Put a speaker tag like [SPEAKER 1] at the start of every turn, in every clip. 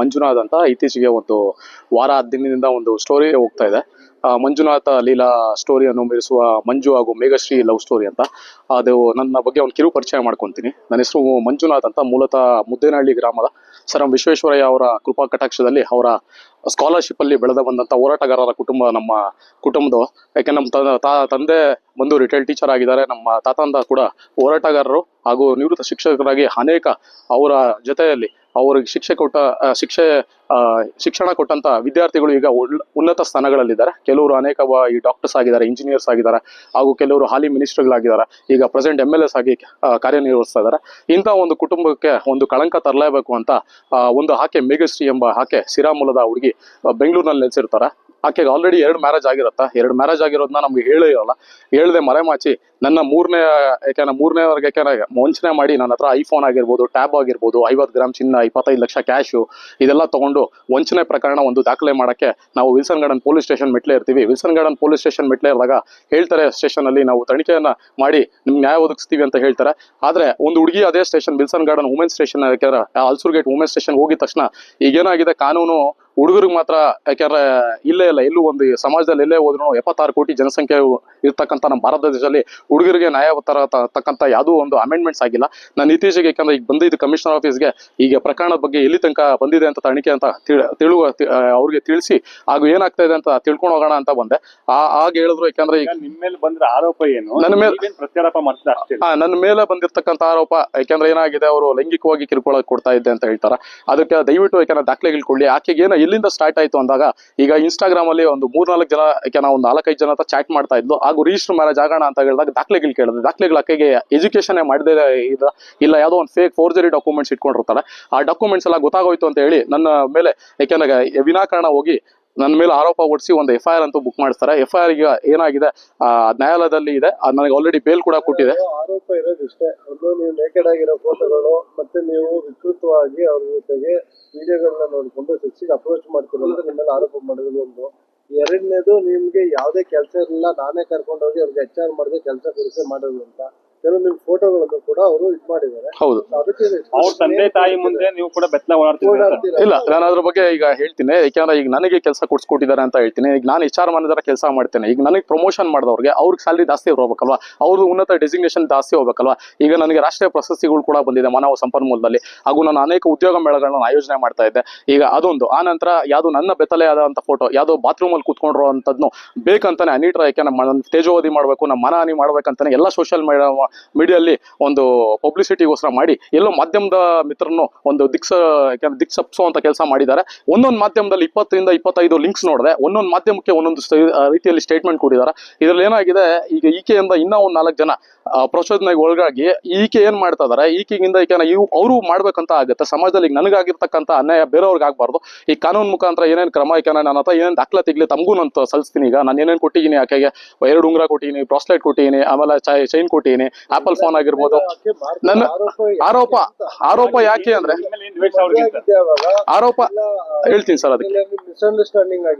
[SPEAKER 1] ಮಂಜುನಾಥ್ ಅಂತ ಇತ್ತೀಚೆಗೆ ಒಂದು ವಾರ ದಿನದಿಂದ ಒಂದು ಸ್ಟೋರಿ ಹೋಗ್ತಾ ಇದೆ. ಮಂಜುನಾಥ ಲೀಲಾ ಸ್ಟೋರಿಯನ್ನು ಮೀರಿಸುವ ಮಂಜು ಹಾಗೂ ಮೇಘಶ್ರೀ ಲವ್ ಸ್ಟೋರಿ ಅಂತ. ಅದು ನನ್ನ ಬಗ್ಗೆ ಒಂದು ಕಿರು ಪರಿಚಯ ಮಾಡ್ಕೊತೀನಿ. ನನ್ನ ಹೆಸರು ಮಂಜುನಾಥ್ ಅಂತ ಮೂಲತಃ ಮುದ್ದೇನಹಳ್ಳಿ ಗ್ರಾಮದ ಸರ್ ಎಂ ವಿಶ್ವೇಶ್ವರಯ್ಯ ಅವರ ಕೃಪಾ ಕಟಾಕ್ಷದಲ್ಲಿ ಅವರ ಸ್ಕಾಲರ್ಶಿಪ್ ಅಲ್ಲಿ ಬೆಳೆದ ಬಂದಂತ ಹೋರಾಟಗಾರರ ಕುಟುಂಬ ನಮ್ಮ ಕುಟುಂಬದ. ಯಾಕೆ ನಮ್ಮ ತಂದೆ ಬಂದು ರಿಟೈಲ್ ಟೀಚರ್ ಆಗಿದ್ದಾರೆ. ನಮ್ಮ ತಾತಂದ ಕೂಡ ಹೋರಾಟಗಾರರು ಹಾಗೂ ನಿವೃತ್ತ ಶಿಕ್ಷಕರಾಗಿ ಅನೇಕ ಅವರ ಜೊತೆಯಲ್ಲಿ ಅವ್ರಿಗೆ ಶಿಕ್ಷೆ ಕೊಟ್ಟ ಶಿಕ್ಷೆ ಶಿಕ್ಷಣ ಕೊಟ್ಟಂತ ವಿದ್ಯಾರ್ಥಿಗಳು ಈಗ ಉನ್ನತ ಸ್ಥಾನಗಳಲ್ಲಿದ್ದಾರೆ. ಕೆಲವರು ಅನೇಕ ಈ ಡಾಕ್ಟರ್ಸ್ ಆಗಿದ್ದಾರೆ ಇಂಜಿನಿಯರ್ಸ್ ಆಗಿದ್ದಾರೆ ಹಾಗೂ ಕೆಲವರು ಹಾಲಿ ಮಿನಿಸ್ಟರ್ಗಳಾಗಿದ್ದಾರೆ ಈಗ ಪ್ರೆಸೆಂಟ್ ಎಂ ಆಗಿ ಕಾರ್ಯನಿರ್ವಹಿಸ್ತಾ ಇದ್ದಾರೆ. ಇಂಥ ಒಂದು ಕುಟುಂಬಕ್ಕೆ ಒಂದು ಕಳಂಕ ತರಲೇಬೇಕು ಅಂತ ಒಂದು ಆಕೆ ಮೇಘಶ್ರೀ ಎಂಬ ಆಕೆ ಸಿರಾಮೂಲದ ಹುಡುಗಿ ಬೆಂಗಳೂರಿನಲ್ಲಿ ನೆಲೆಸಿರ್ತಾರೆ. ಆಕೆಗೆ ಆಲ್ರೆಡಿ ಎರಡು ಮ್ಯಾರೇಜ್ ಆಗಿರತ್ತಾ. ಎರಡು ಮ್ಯಾರೇಜ್ ಆಗಿರೋದನ್ನ ನಮ್ಗೆ ಹೇಳೇ ಇರಲ್ಲ. ಹೇಳ್ದೆ ಮರೆಮಾಚಿ, ನನ್ನ ಮೂರನೇ ಯಾಕೆಂದ್ರೆ ಮೂರನೇವರೆಗೆ ಯಾಕೆಂದ್ರೆ ವಂಚನೆ ಮಾಡಿ ನನ್ನ ಹತ್ರ ಐಫೋನ್ ಆಗಿರ್ಬೋದು ಟ್ಯಾಬ್ ಆಗಿರ್ಬೋದು, ಐವತ್ತು ಗ್ರಾಮ್ ಚಿನ್ನ, ಇಪ್ಪತ್ತೈದು ಲಕ್ಷ ಕ್ಯಾಶು ಇದೆಲ್ಲ ತಗೊಂಡು ವಂಚನೆ ಪ್ರಕರಣ ಒಂದು ದಾಖಲೆ ಮಾಡಕ್ಕೆ ನಾವು ವಿಲ್ಸನ್ ಗಾರ್ಡನ್ ಪೊಲೀಸ್ ಸ್ಟೇಷನ್ ಮೆಟ್ಲೆ ಇರ್ತೀವಿ. ವಿಲ್ಸನ್ ಗಾರ್ಡನ್ ಪೊಲೀಸ್ ಸ್ಟೇಷನ್ ಮೆಟ್ಲೆ ಇರುವಾಗ ಹೇಳ್ತಾರೆ ಸ್ಟೇಷನ್ ಅಲ್ಲಿ ನಾವು ತನಿಖೆಯನ್ನು ಮಾಡಿ ನಿಮ್ಗೆ ನ್ಯಾಯ ಒದಗಿಸ್ತೀವಿ ಅಂತ ಹೇಳ್ತಾರೆ. ಆದ್ರೆ ಒಂದು ಹುಡುಗಿ ಅದೇ station, Wilson garden women station ಯಾಕೆಂದ್ರೆ ಅಲ್ಸೂರ್ ಗೇಟ್ ವುಮೆನ್ ಸ್ಟೇಷನ್ ಹೋಗಿದ ತಕ್ಷಣ ಈಗೇನಾಗಿದೆ, ಕಾನೂನು ಹುಡುಗರಿಗೆ ಮಾತ್ರ ಯಾಕೆಂದ್ರೆ ಇಲ್ಲೇ ಇಲ್ಲ ಎಲ್ಲೂ ಒಂದು ಸಮಾಜದಲ್ಲಿ ಎಲ್ಲೇ ಹೋದ್ರು ಎಪ್ಪತ್ತಾರು ಕೋಟಿ ಜನಸಂಖ್ಯೆ ಇರ್ತಕ್ಕಂಥ ನಮ್ಮ ಭಾರತ ದೇಶದಲ್ಲಿ ಹುಡುಗರಿಗೆ ನ್ಯಾಯ ತರ ತಕ್ಕಂತ ಯಾವುದೂ ಒಂದು ಅಮೆಂಡ್ಮೆಂಟ್ಸ್ ಆಗಿಲ್ಲ. ನಾನು ಇತ್ತೀಚೆಗೆ ಯಾಕಂದ್ರೆ ಈಗ ಬಂದಿದ್ದು ಕಮಿಷನರ್ ಆಫೀಸ್ಗೆ ಈಗ ಪ್ರಕರಣದ ಬಗ್ಗೆ ಎಲ್ಲಿ ತನಕ ಬಂದಿದೆ ಅಂತ ತನಿಖೆ ಅಂತ ತಿಳ್- ತಿಳುವ ಅವ್ರಿಗೆ ತಿಳಿಸಿ ಹಾಗೂ ಏನಾಗ್ತಾ ಇದೆ ಅಂತ ತಿಳ್ಕೊಂಡು ಹೋಗೋಣ ಅಂತ ಬಂದೆ. ಆ ಆಗ ಹೇಳಿದ್ರು ಯಾಕಂದ್ರೆ ಈಗ
[SPEAKER 2] ನಿಮ್ಮ ಮೇಲೆ ಬಂದ್ರೆ ಆರೋಪ ಏನು?
[SPEAKER 1] ನನ್ನ ಮೇಲೆ-
[SPEAKER 2] ಪ್ರತ್ಯಾರೋಪ ಮಾಡ್ತಾರೆ
[SPEAKER 1] ಹಾ ನನ್ನ ಮೇಲೆ ಬಂದಿರತಕ್ಕಂತ ಆರೋಪ ಯಾಕಂದ್ರೆ ಏನಾಗಿದೆ ಅವರು ಲೈಂಗಿಕವಾಗಿ ಕಿರುಕುಳ ಕೊಡ್ತಾ ಇದ್ದೆ ಅಂತ ಹೇಳ್ತಾರ. ಅದಕ್ಕೆ ದಯವಿಟ್ಟು ಯಾಕಂದ್ರೆ ದಾಖಲೆಗಳು ಕೊಡ್ಲಿ. ಆಕೆಗೆ ಏನೋ ಎಲ್ಲಿಂದ ಸ್ಟಾರ್ಟ್ ಆಯ್ತು ಅಂದಾಗ ಈಗ ಇನ್ಸ್ಟಾಗ್ರಾಮ್ ಅಲ್ಲಿ ಒಂದು ಮೂರ್ನಾಲ್ಕು ಜನ, ಯಾಕೆ ಒಂದು ನಾಲ್ಕೈದು ಜನ ಚಾಟ್ ಮಾಡ್ತಾ ಇದ್ಲು. ಹಾಗೂ ರಿಜಿಸ್ಟರ್ ಮ್ಯಾರೇಜ್ ಆಗೋಣ ಅಂತ ಹೇಳಿದಾಗ ದಾಖಲೆಗಳು ಕೇಳಿದೆ. ದಾಖಲೆಗಳ ಅಕ್ಕಿಗೆ ಎಜುಕೇಶನ್ ಮಾಡಿದೆ ಇಲ್ಲ ಇಲ್ಲ ಯಾವುದೋ ಒಂದು ಫೇಕ್ ಫೋರ್ಜರಿ ಡಾಕ್ಯುಮೆಂಟ್ಸ್ ಇಟ್ಕೊಂಡಿರ್ತಾರೆ. ಆ ಡಾಕ್ಯುಮೆಂಟ್ಸ್ ಎಲ್ಲ ಗೊತ್ತಾಗೋಯ್ತು ಅಂತ ಹೇಳಿ ನನ್ನ ಮೇಲೆ ಯಾಕೆಂದ್ರೆ ವಿನಾಕಾರಣ ಹೋಗಿ ನನ್ನ ಮೇಲೆ ಆರೋಪ ಹೊಡಿಸಿ ಒಂದು ಎಫ್ ಐ ಬುಕ್ ಮಾಡಿಸ್ತಾರೆ. ಎಫ್ ಐ ಆರ್ ಏನಾಗಿದೆ? ನ್ಯಾಯಾಲಯದಲ್ಲಿ ಇದೆ. ನನಗೆ ಆಲ್ರೆಡಿ ಬೇಲ್ ಕೂಡ ಕೊಟ್ಟಿದೆ.
[SPEAKER 3] ಆರೋಪ ಇರೋದಿಷ್ಟೇ ಒಂದು ನೀವು ನೇಕೆಡ್ ಆಗಿರೋ ಫೋಟೋಗಳು ಮತ್ತೆ ನೀವು ವಿಕೃತವಾಗಿ ಅವ್ರ ಜೊತೆಗೆ ವಿಡಿಯೋಗಳನ್ನ ನೋಡಿಕೊಂಡು ಸೆಕ್ಸಿಗೆ ಅಪ್ರೋಚ್ ಮಾಡ್ತಿರೋದು ನಿಮ್ಮ ಮೇಲೆ ಆರೋಪ ಮಾಡಿರೋದು ಒಂದು. ಎರಡನೇದು ನಿಮ್ಗೆ ಯಾವುದೇ ಕೆಲಸ ಇರಲಿಲ್ಲ. ನಾನೇ ಕರ್ಕೊಂಡೋಗಿ ಅವ್ರಿಗೆ ಎಚ್ ಆರ್ ಮಾಡಿದೆ ಕೆಲಸ ಕೊಡಿಸಿ ಮಾಡೋದು ಅಂತ. ಕೆಲವು ನಿಮ್ ಫೋಟೋಗಳನ್ನು ಕೂಡ ಅವರು ಇದು ಮಾಡಿದ್ದಾರೆ.
[SPEAKER 1] ಹೌದು.
[SPEAKER 3] ಅದಕ್ಕೆ
[SPEAKER 2] ಅವ್ರ ತಂದೆ ತಾಯಿ ಮುಂದೆ ನೀವು ಕೂಡ ಬೆತ್ತಲ ಓಡಾಡ್ತೀರಿ ಅಂತ.
[SPEAKER 3] ಓಡಾಡ್ತೀರ.
[SPEAKER 1] ಇಲ್ಲ ನಾನು ಅದ್ರ ಬಗ್ಗೆ ಈಗ ಹೇಳ್ತೀನಿ. ಯಾಕಂದ್ರೆ ಈಗ ನನಗೆ ಕೆಲಸ ಕೊಡ್ಸ್ಕೊಟ್ಟಿದ್ದಾರೆ ಅಂತ ಹೇಳ್ತೀನಿ. ಈಗ ನಾನು ಎಚ್ ಆರ್ ಕೆಲಸ ಮಾಡ್ತೇನೆ. ಈಗ ನನಗೆ ಪ್ರಮೋಷನ್ ಮಾಡಿದವ್ರಿಗೆ ಅವ್ರಿಗೆ ಸ್ಯಾಲ್ರಿ ಜಾಸ್ತಿ ಹೋಗ್ಬೇಕಲ್ವಾ ಅವ್ರದ್ದು ಉನ್ನತ ಡೆಸಿಗ್ನೇಷನ್ ಜಾಸ್ತಿ ಹೋಗ್ಬೇಕಲ್ವಾ? ಈಗ ನನಗೆ ರಾಷ್ಟ್ರೀಯ ಪ್ರಶಸ್ತಿಗಳು ಕೂಡ ಬಂದಿದೆ ಮಾನವ ಸಂಪನ್ಮೂಲದಲ್ಲಿ. ಹಾಗೂ ನಾನು ಅನೇಕ ಉದ್ಯೋಗ ಮೇಳಗಳನ್ನ ಆಯೋಜನೆ ಮಾಡ್ತಾ ಇದ್ದೆ. ಈಗ ಅದೊಂದು. ಆ ನಂತರ ಯಾವುದು ನನ್ನ ಬೆತ್ತಲೆ ಆದಂತ ಫೋಟೋ ಯಾವುದೋ ಬಾತ್ರೂಮ್ ಅಲ್ಲಿ ಕೂತ್ಕೊಂಡಿರೋ ಅಂತದ್ನು ಬೇಕಂತಾನೆ ಅನಿಟ್ರ ಯಾಕೆ ನಮ್ಮ ತೇಜೋವಧಿ ಮಾಡಬೇಕು ನಮ್ಮ ಮನಹಾನಿ ಮಾಡ್ಬೇಕಂತಾನೆ ಎಲ್ಲ ಸೋಷಿಯಲ್ ಮೀಡಿಯಲ್ಲಿ ಒಂದು ಪಬ್ಲಿಸಿಟಿಗೋಸ್ಕರ ಮಾಡಿ ಎಲ್ಲೋ ಮಾಧ್ಯಮದ ಮಿತ್ರನು ಒಂದು ದಿಕ್ಸ, ಯಾಕಂದ್ರೆ ದಿಕ್ಸಪ್ಸೋ ಅಂತ ಕೆಲಸ ಮಾಡಿದ್ದಾರೆ. ಒಂದೊಂದು ಮಾಧ್ಯಮದಲ್ಲಿ ಇಪ್ಪತ್ತರಿಂದ ಇಪ್ಪತ್ತೈದು ಲಿಂಕ್ಸ್ ನೋಡಿದ್ರೆ ಒಂದೊಂದು ಮಾಧ್ಯಮಕ್ಕೆ ಒಂದೊಂದು ರೀತಿಯಲ್ಲಿ ಸ್ಟೇಟ್ಮೆಂಟ್ ಕೊಟ್ಟಿದ್ದಾರೆ. ಇದರಲ್ಲಿ ಏನಾಗಿದೆ, ಈಗ ಈಕೆಯಿಂದ ಇನ್ನೂ ಒಂದು ನಾಲ್ಕು ಜನ ಪ್ರಚೋದನೆಗೆ ಒಳಗಾಗಿ ಈಕೆ ಏನ್ ಮಾಡ್ತಾ ಇದಾರೆ ಈಕೆಗಿಂದ ಈಕೆನ ಇವು, ಅವರು ಮಾಡ್ಬೇಕಂತ ಆಗುತ್ತೆ. ಸಮಾಜದಲ್ಲಿ ಈಗ ನನಗಾಗಿರ್ತಕ್ಕಂಥ ಅನ್ಯಾಯ ಬೇರೆಯವ್ರಿಗೆ ಆಗ್ಬಾರ್ದು ಈ ಕಾನೂನು ಮುಖಾಂತರ ಏನೇನು ಕ್ರಮ ಈಕೆನ ನಾನು ಹತ್ರ ಏನೇನು ದಾಖಲೆ ತೆಗ್ಲಿ ತಮಗೂ ನಾನು ಸಲ್ಸ್ತೀನಿ ಈಗ ನಾನು ಏನೇನು ಕೊಟ್ಟಿದ್ದೀನಿ ಆಕೆಗೆ, ಎರಡು ಉಂಗ್ರ ಕೊಟ್ಟಿದ್ದೀನಿ ಬ್ರಾಸ್ಲೆಟ್ ಕೊಟ್ಟಿದ್ದೀನಿ, ಆಮೇಲೆ ಚೈನ್ ಕೊಟ್ಟಿದ್ದೀನಿ. ಆಪಲ್ ಫೋನ್ ಆಗಿರ್ಬೋದು. ನನ್ನ
[SPEAKER 3] ಆರೋಪ
[SPEAKER 1] ಆರೋಪ ಯಾಕೆ ಅಂದ್ರೆ? ಆರೋಪ ಹೇಳ್ತೀನಿ ಸರ್ ಅದಕ್ಕೆ.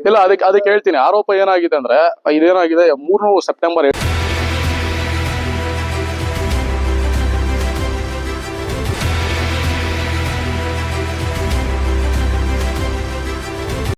[SPEAKER 1] ಇಲ್ಲ ಅದಕ್ಕೆ ಅದಕ್ಕೆ ಹೇಳ್ತೀನಿ. ಆರೋಪ ಏನಾಗಿದೆ ಅಂದ್ರೆ ಇದೇನಾಗಿದೆ ಮೂರು ಸೆಪ್ಟೆಂಬರ್